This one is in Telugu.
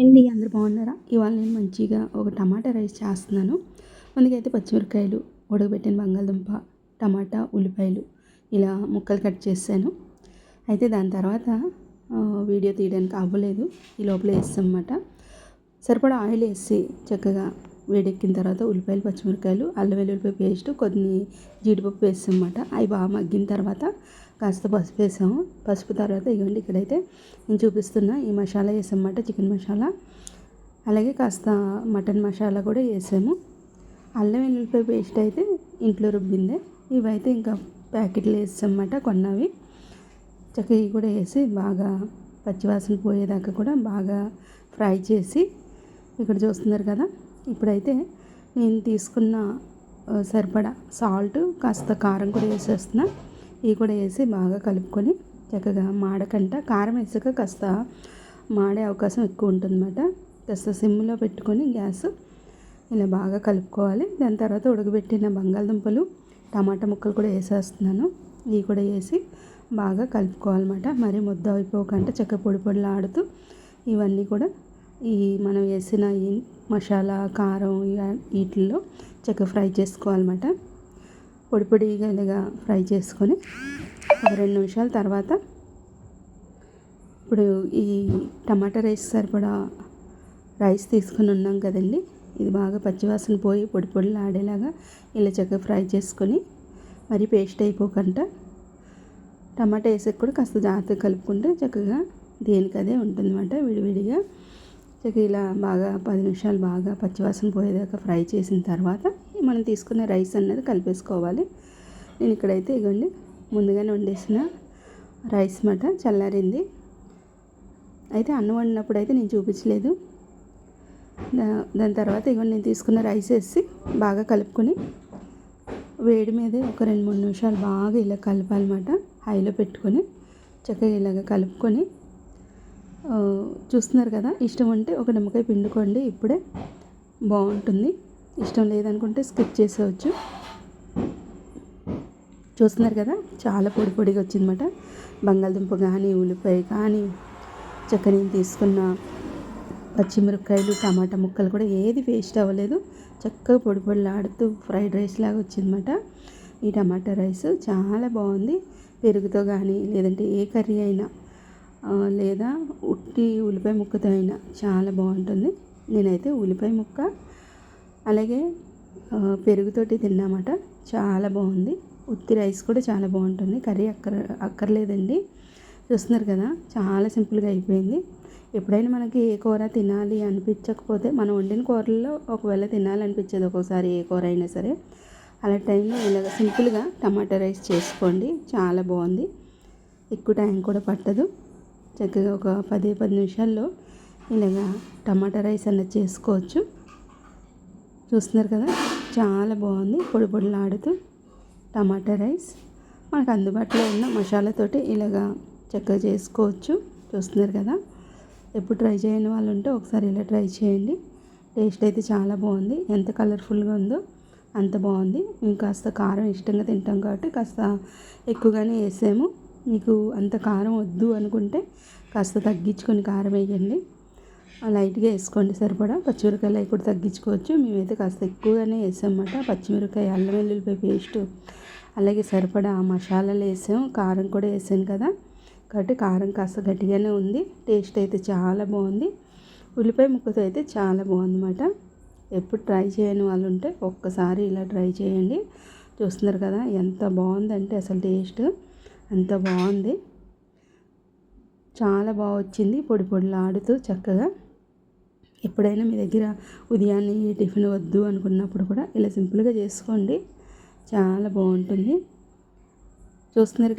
అండి అందరు బాగున్నారా? ఇవాళ నేను మంచిగా ఒక టమాటా రైస్ చేస్తున్నాను. అందుకైతే పచ్చిమిరపకాయలు ఉడకబెట్టిన బంగాళదుంప టమాటా ఉల్లిపాయలు ఇలా ముక్కలు కట్ చేశాను. అయితే దాని తర్వాత వీడియో తీయడానికి అవ్వలేదు. ఈ లోపల వేస్తామన్నమాట. సరిపడా ఆయిల్ వేసి చక్కగా వేడెక్కిన తర్వాత ఉల్లిపాయలు పచ్చిమిరపకాయలు అల్లం వెల్లుల్లిపాయ పేస్ట్ కొన్ని జీడిపప్పు వేస్తామన్నమాట అవి బాగా మగ్గిన తర్వాత కాస్త పసుపు వేసాము. పసుపు తర్వాత ఇవ్వండి ఇక్కడైతే నేను చూపిస్తున్నా ఈ మసాలా వేసామన్నమాట చికెన్ మసాలా. అలాగే కాస్త మటన్ మసాలా కూడా వేసాము. అల్లం వెల్లుల్లిపాయ పేస్ట్ అయితే ఇంట్లో రుబ్బిందే. ఇవైతే ఇంకా ప్యాకెట్లు వేసామన్నమాట కొన్నవి. చక్కగా కూడా వేసి బాగా పచ్చివాసన పోయేదాకా కూడా బాగా ఫ్రై చేసి ఇక్కడ చూస్తున్నారు కదా. ఇప్పుడైతే నేను తీసుకున్న సరిపడా సాల్ట్ కాస్త కారం కూడా వేసేస్తున్నా. ఇవి కూడా వేసి బాగా కలుపుకొని చక్కగా మాడకంట. కారం వేసాక కాస్త మాడే అవకాశం ఎక్కువ ఉంటుందన్నమాట. కాస్త సిమ్లో పెట్టుకొని గ్యాస్ ఇలా బాగా కలుపుకోవాలి. దాని తర్వాత ఉడకబెట్టిన బంగాళదుంపలు టమాటా ముక్కలు కూడా వేసేస్తున్నాను. ఇవి కూడా వేసి బాగా కలుపుకోవాలన్నమాట. మరి ముద్ద అయిపోకుండా చక్క పొడి పొడిలాడుతూ ఇవన్నీ కూడా ఈ మనం వేసిన ఈ మసాలా కారం వీటిల్లో చక్కగా ఫ్రై చేసుకోవాలన్నమాట. పొడి పొడిగా ఫ్రై చేసుకొని ఒక రెండు నిమిషాల తర్వాత ఇప్పుడు ఈ టమాటా రైస్ సరిపడా రైస్ తీసుకుని ఉన్నాం కదండి. ఇది బాగా పచ్చివాసన పోయి పొడి పొడిలు ఆడేలాగా ఇలా చక్కగా ఫ్రై చేసుకొని మరి పేస్ట్ అయిపోకుండా టమాటా వేసాక కూడా కాస్త జాగ్రత్తగా కలుపుకుంటే చక్కగా దేనికదే ఉంటుందన్నమాట విడివిడిగా. చక్కగా ఇలా బాగా పది నిమిషాలు బాగా పచ్చివాసన పోయేదాకా ఫ్రై చేసిన తర్వాత మనం తీసుకున్న రైస్ అన్నది కలిపేసుకోవాలి. నేను ఇక్కడైతే ఇగోండి ముందుగానే వండేసిన రైస్ మాట చల్లారింది. అయితే అన్నం వండినప్పుడు అయితే నేను చూపించలేదు. దాని తర్వాత ఇగోండి నేను తీసుకున్న రైస్ వేసి బాగా కలుపుకొని వేడి మీదే ఒక రెండు మూడు నిమిషాలు బాగా ఇలా కలపాలన్నమాట హైలో పెట్టుకొని చక్కగా ఇలాగ కలుపుకొని చూస్తున్నారు కదా ఇష్టం ఉంటే ఒక నిమ్మకాయ పిండుకోండి ఇప్పుడే బాగుంటుంది. ఇష్టం లేదనుకుంటే స్కిప్ చేసేవచ్చు చూస్తున్నారు కదా చాలా పొడి పొడిగా వచ్చిందన్నమాట. బంగాళదుంప కానీ ఉల్లిపాయ కానీ చక్కని తీసుకున్న పచ్చిమిరపకాయలు టమాటా ముక్కలు కూడా ఏది వేస్ట్ అవ్వలేదు. చక్కగా పొడి పొడిలాడుతూ ఫ్రైడ్ రైస్ లాగా వచ్చిందన్నమాట. ఈ టమాటా రైస్ చాలా బాగుంది. పెరుగుతో కానీ లేదంటే ఏ కర్రీ అయినా లేదా ఉట్టి ఉల్లిపాయ ముక్కతో అయినా చాలా బాగుంటుంది. నేనైతే ఉల్లిపాయ ముక్క అలాగే పెరుగుతోటి తిన్నామాట. చాలా బాగుంది. ఉత్తి రైస్ కూడా చాలా బాగుంటుంది. కర్రీ అక్కర్ అక్కర్లేదండి. చూస్తున్నారు కదా చాలా సింపుల్గా అయిపోయింది. ఎప్పుడైనా మనకి ఏ కూర తినాలి అనిపించకపోతే మనం వండిన కూరల్లో ఒకవేళ తినాలనిపించేది ఒక్కోసారి ఏ కూర అయినా సరే. అలా టైంలో ఇలాగ సింపుల్గా టమాటా రైస్ చేసుకోండి. చాలా బాగుంది. ఎక్కువ టైం కూడా పట్టదు. చక్కగా ఒక పది పది నిమిషాల్లో ఇలాగా టమాటా రైస్ అన్నది చేసుకోవచ్చు. చూస్తున్నారు కదా? చాలా బాగుంది. పొడి పొడిలాడుతూ టమాటా రైస్. మనకు అందుబాటులో ఉన్న మసాలాతోటి ఇలాగా చక్కగా చేసుకోవచ్చు. చూస్తున్నారు కదా? ఎప్పుడు ట్రై చేయని వాళ్ళు ఉంటే ఒకసారి ఇలా ట్రై చేయండి. టేస్ట్ అయితే చాలా బాగుంది. ఎంత కలర్ఫుల్గా ఉందో అంత బాగుంది. మేము కాస్త కారం ఇష్టంగా తింటాం కాబట్టి కాస్త ఎక్కువగానే వేసాము. మీకు అంత కారం వద్దు అనుకుంటే కాస్త తగ్గించుకొని కారం వేయండి. లైట్గా వేసుకోండి సరిపడా. పచ్చిమిరకాయలు అవి కూడా తగ్గించుకోవచ్చు. మేమైతే కాస్త ఎక్కువగానే వేసామన్నమాట. పచ్చిమిరకాయ అల్లం వెల్లుల్లిపాయ పేస్ట్ అలాగే సరిపడా మసాలాలు వేసాం కారం కూడా వేసాను కదా. కాబట్టి కారం కాస్త గట్టిగానే ఉంది. టేస్ట్ అయితే చాలా బాగుంది. ఉల్లిపాయ ముక్కతో అయితే చాలా బాగుందన్నమాట. ఎప్పుడు ట్రై చేయని వాళ్ళు ఉంటే ఒక్కసారి ఇలా ట్రై చేయండి. చూస్తున్నారు కదా ఎంత బాగుందంటే అసలు టేస్ట్. అంత బాగుంది. చాలా బాగా వచ్చింది. పొడి పొడిలాడుతూ చక్కగా. ఎప్పుడైనా మీ దగ్గర ఉదయాన్నే టిఫిన్ వద్దు అనుకున్నప్పుడు కూడా ఇలా సింపుల్గా చేసుకోండి. చాలా బాగుంటుంది. చూస్తున్నారు కదా.